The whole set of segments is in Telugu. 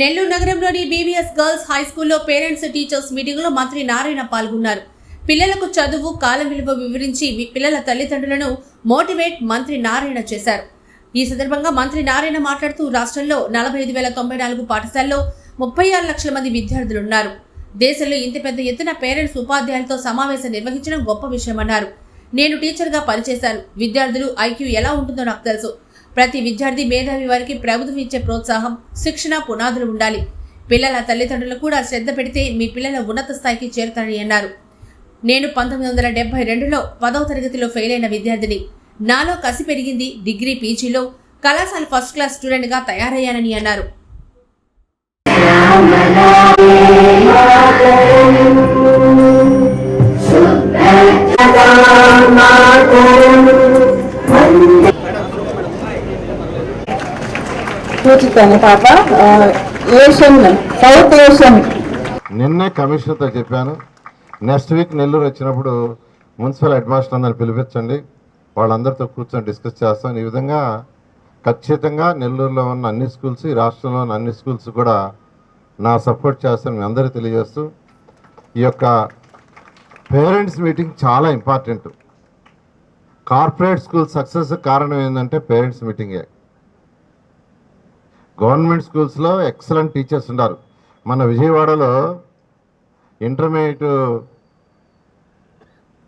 నెల్లూరు నగరంలోని బీవీఎస్ గర్ల్స్ హై స్కూల్లో పేరెంట్స్ టీచర్స్ మీటింగ్లో మంత్రి నారాయణ పాల్గొన్నారు. పిల్లలకు చదువు కాలం విలువ వివరించి పిల్లల తల్లిదండ్రులను మోటివేట్ మంత్రి నారాయణ చేశారు. ఈ సందర్భంగా మంత్రి నారాయణ మాట్లాడుతూ రాష్ట్రంలో నలభై ఐదు వేల తొంభై నాలుగు పాఠశాలలో ముప్పై ఆరు లక్షల మంది విద్యార్థులు ఉన్నారు. దేశంలో ఇంత పెద్ద ఎత్తున పేరెంట్స్ ఉపాధ్యాయులతో సమావేశం నిర్వహించడం గొప్ప విషయమన్నారు. నేను టీచర్గా పనిచేశాను. విద్యార్థులు ఐక్యూ ఎలా ఉంటుందో నాకు తెలుసు. ప్రతి విద్యార్థి మేధావి వారికి ప్రభుత్వం ఇచ్చే ప్రోత్సాహం శిక్షణ పునాదులు ఉండాలి. పిల్లల తల్లిదండ్రులు కూడా శ్రద్ధ పెడితే మీ పిల్లల ఉన్నత స్థాయికి చేరుతారని అన్నారు. నేను పంతొమ్మిది వందల డెబ్బై రెండులో పదవ తరగతిలో ఫెయిల్ అయిన విద్యార్థిని. నాలో కసి పెరిగింది డిగ్రీ పీజీలో కళాశాల ఫస్ట్ క్లాస్ స్టూడెంట్గా తయారయ్యానని అన్నారు. ఆలోచిస్తాను పాప. ఏషియన్ సౌత్ ఏషియన్ నిన్నే కమిషనర్తో చెప్పాను. నెక్స్ట్ వీక్ నెల్లూరు వచ్చినప్పుడు మున్సిపల్ హెడ్మాస్టర్ అందరిని పిలిపించండి. వాళ్ళందరితో కూర్చొని డిస్కస్ చేస్తాం ఈ విధంగా ఖచ్చితంగా నెల్లూరులో ఉన్న అన్ని స్కూల్స్ ఈ రాష్ట్రంలో ఉన్న అన్ని స్కూల్స్ కూడా నా సపోర్ట్ చేస్తాను. మీ అందరికీ తెలియజేస్తూ ఈ యొక్క పేరెంట్స్ మీటింగ్ చాలా ఇంపార్టెంట్. కార్పొరేట్ స్కూల్ సక్సెస్ కారణం ఏంటంటే పేరెంట్స్ మీటింగే. గవర్నమెంట్ స్కూల్స్లో ఎక్సలెంట్ టీచర్స్ ఉన్నారు. మన విజయవాడలో ఇంటర్మీడియట్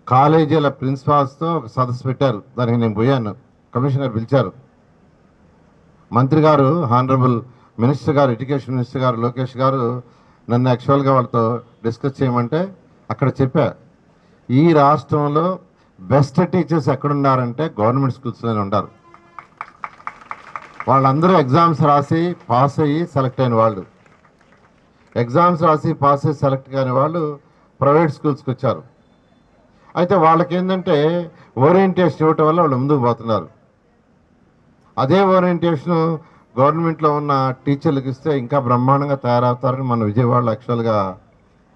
కాలేజీల ప్రిన్సిపాల్స్తో ఒక సదస్సు పెట్టారు. దానికి నేను పోయాను. కమిషనర్ పిలిచారు. మంత్రి గారు హానరబుల్ మినిస్టర్ గారు ఎడ్యుకేషన్ మినిస్టర్ గారు లోకేష్ గారు నన్ను యాక్చువల్గా వాళ్ళతో డిస్కస్ చేయమంటే అక్కడ చెప్పా. ఈ రాష్ట్రంలో బెస్ట్ టీచర్స్ ఎక్కడున్నారంటే గవర్నమెంట్ స్కూల్స్లోనే ఉన్నారు. వాళ్ళందరూ ఎగ్జామ్స్ రాసి పాస్ అయ్యి సెలెక్ట్ అయిన వాళ్ళు. ఎగ్జామ్స్ రాసి పాస్ అయ్యి సెలెక్ట్ కాని వాళ్ళు ప్రైవేట్ స్కూల్స్కి వచ్చారు. అయితే వాళ్ళకి ఏంటంటే ఓరియంటేషన్ ఇవ్వటం వల్ల వాళ్ళు ముందుకు పోతున్నారు. అదే ఓరియంటేషన్ గవర్నమెంట్లో ఉన్న టీచర్లకు ఇస్తే ఇంకా బ్రహ్మాండంగా తయారవుతారని మన విజయవాడలో యాక్చువల్గా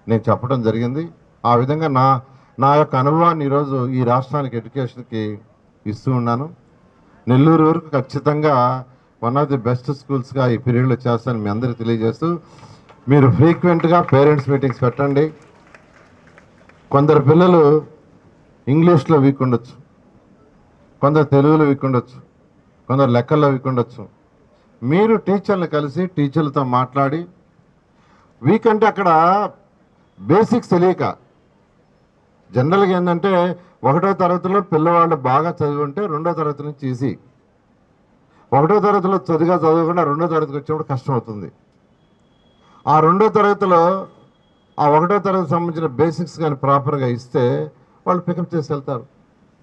నేను చెప్పడం జరిగింది. ఆ విధంగా నా నా యొక్క అనుభవాన్ని ఈరోజు ఈ రాష్ట్రానికి ఎడ్యుకేషన్కి ఇస్తూ ఉన్నాను. నెల్లూరు వరకు ఖచ్చితంగా వన్ ఆఫ్ ది బెస్ట్ స్కూల్స్గా ఈ పీరియడ్లో చేస్తాను మీ అందరికీ తెలియజేస్తూ మీరు ఫ్రీక్వెంట్గా పేరెంట్స్ మీటింగ్స్ పెట్టండి. కొందరు పిల్లలు ఇంగ్లీష్లో వీక్ ఉండొచ్చు. కొందరు తెలుగులో వీక్ ఉండొచ్చు. కొందరు లెక్కల్లో వీక్ ఉండొచ్చు. మీరు టీచర్ని కలిసి టీచర్లతో మాట్లాడి వీక్ అంటే అక్కడ బేసిక్స్ తెలియక జనరల్గా ఏంటంటే ఒకటో తరగతిలో పిల్లవాళ్ళు బాగా చదివి ఉంటే రెండో తరగతి నుంచి ఈజీ ఒకటో తరగతిలో చదిగా చదవకుండా రెండో తరగతికి వచ్చినప్పుడు కష్టం అవుతుంది ఆ రెండో తరగతిలో ఆ ఒకటో తరగతి సంబంధించిన బేసిక్స్ కానీ ప్రాపర్గా ఇస్తే వాళ్ళు పికప్ చేసి వెళ్తారు.